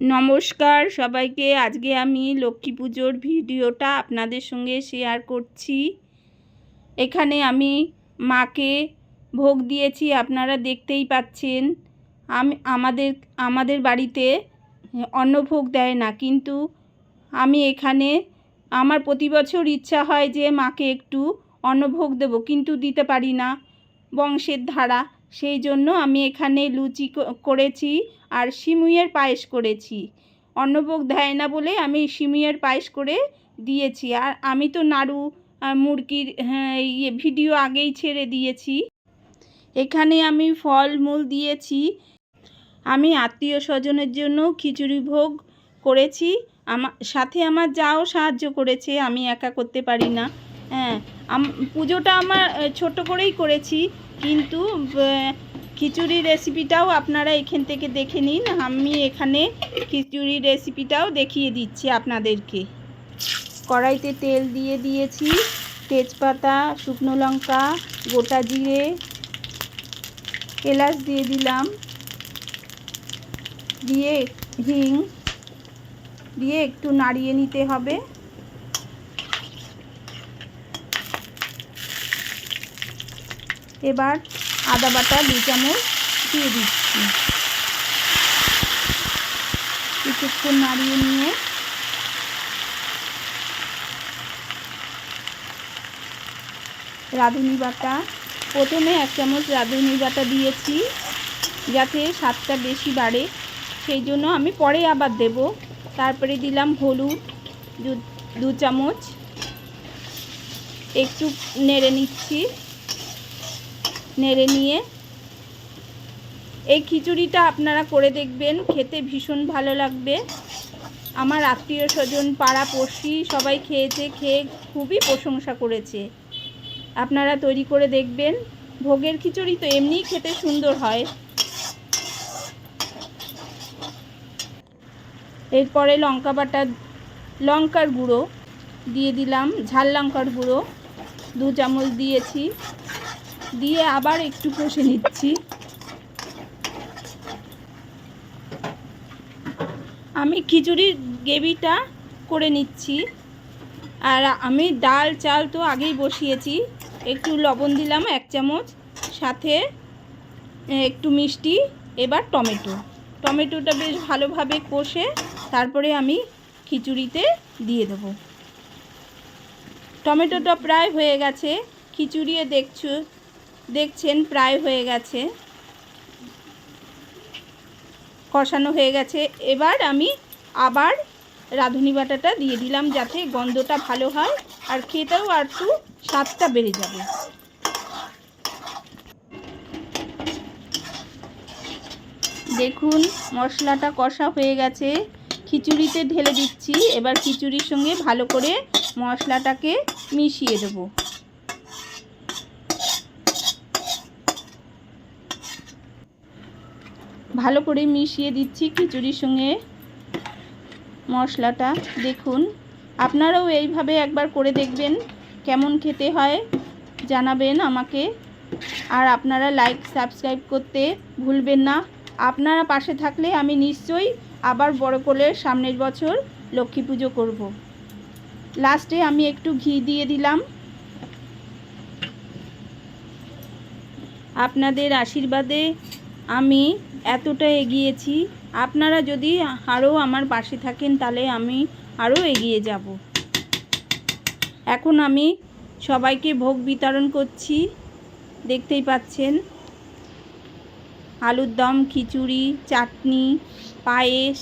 নমস্কার সবাইকে। আজকে আমি লক্ষ্মী পুজোর ভিডিওটা আপনাদের সঙ্গে শেয়ার করছি। এখানে আমি মাকে ভোগ দিয়েছি, আপনারা দেখতেই পাচ্ছেন। আমি, আমাদের আমাদের বাড়িতে অন্নভোগ দেয় না, কিন্তু আমি এখানে, আমার প্রতি বছর ইচ্ছা হয় যে মাকে একটু অন্নভোগ দেবো, কিন্তু দিতে পারি না। বংশের ধারা। সেই জন্য আমি এখানে লুচি করেছি আর সিমুইয়ের পায়েস করেছি। অন্নভোগ দেয় না বলে আমি সিমুইয়ের পায়েস করে দিয়েছি। আর আমি তো নাড়ু মুরগির হ্যাঁ, ইয়ে ভিডিও আগেই ছেড়ে দিয়েছি। এখানে আমি ফল মূল দিয়েছি। আমি আত্মীয় স্বজনের জন্য খিচুড়ি ভোগ করেছি। আমার সাথে আমার যাও সাহায্য করেছে আমি একা করতে পারি না। হ্যাঁ পুজোটা আমার ছোট করেই করেছি। কিন্তু খিচুড়ি রেসিপিটাও আপনারা এখান থেকে দেখে নিন। আমি এখানে খিচুড়ি রেসিপিটাও দেখিয়ে দিচ্ছি আপনাদেরকে। কড়াইতে তেল দিয়ে দিয়েছি, তেজপাতা, শুকনো লঙ্কা, গোটা জিরে, এলাচ দিয়ে দিলাম। দিয়ে হিং, দিয়ে একটু নাড়িয়ে নিতে হবে। এবার আদা বাটা দু চামচ দিয়ে দিচ্ছি। কিছুক্ষণ নাড়িয়ে নিয়ে রাঁধুনি বাটা। প্রথমে এক চামচ রাঁধুনি বাটা দিয়েছি যাতে স্বাদটা বেশি বাড়ে। সেই জন্য আমি পরে আবার দেব। তারপরে দিলাম হলুদ দু- চামচ। একটু নেড়ে নিচ্ছি। নেড়ে নিয়ে। এই খিচুড়িটা আপনারা করে দেখবেন, খেতে ভীষণ ভালো লাগবে। আমার আত্মীয় স্বজন, পাড়া পড়শি সবাই খেয়েছে, খেয়ে খুবই প্রশংসা করেছে। আপনারা তৈরি করে দেখবেন। ভোগের খিচুড়ি তো এমনিই খেতে সুন্দর হয়। এরপরে লঙ্কা বাটা, লঙ্কার গুঁড়ো দিয়ে দিলাম, ঝাল লঙ্কার গুঁড়ো। দু চামচ দিয়েছি। দিয়ে আবার একটু কষে নিচ্ছি। আমি খিচুড়ির গ্রেভিটা করে নিচ্ছি। আর আমি ডাল, চাল তো আগেই বসিয়েছি। একটু লবণ দিলাম এক চামচ, সাথে একটু মিষ্টি, এবার টমেটো। টমেটোটা বেশ ভালোভাবে কষে তারপরে আমি খিচুড়িতে দিয়ে দেবো। টমেটোটা প্রায় হয়ে গেছে। খিচুড়িয়ে দেখছ দেখছেন, প্রায় হয়ে গেছে। কষানো হয়ে গেছে। এবার আমি আবার রাঁধুনি বাটাটা দিয়ে দিলাম যাতে গন্ধটা ভালো হয়। আর খেতেও আর একটু স্বাদটা বেড়ে যাবে। দেখুন, মশলাটা কষা হয়ে গেছে। খিচুড়িতে ঢেলে দিচ্ছি। এবার খিচুড়ির সঙ্গে ভালো করে মশলাটাকে মিশিয়ে দেবো। ভালো করে মিশিয়ে দিচ্ছি খিচুড়ির সঙ্গে মশলাটা। দেখুন, আপনারাও এইভাবে একবার করে দেখবেন কেমন খেতে হয়, জানাবেন আমাকে। আর আপনারা লাইক সাবস্ক্রাইব করতে ভুলবেন না। আপনারা পাশে থাকলে আমি নিশ্চয়ই আবার বড় করে সামনের বছর লক্ষ্মী পুজো করব। লাস্টে আমি একটু ঘি দিয়ে দিলাম। আপনাদের আশীর্বাদে আমি এতটা এগিয়েছি। আপনারা যদি আরও আমার পাশে থাকেন, তাহলে আমি আরও এগিয়ে যাব। এখন আমি সবাইকে ভোগ বিতরণ করছি। দেখতেই পাচ্ছেন, আলুর দম, খিচুড়ি, চাটনি, পায়েস।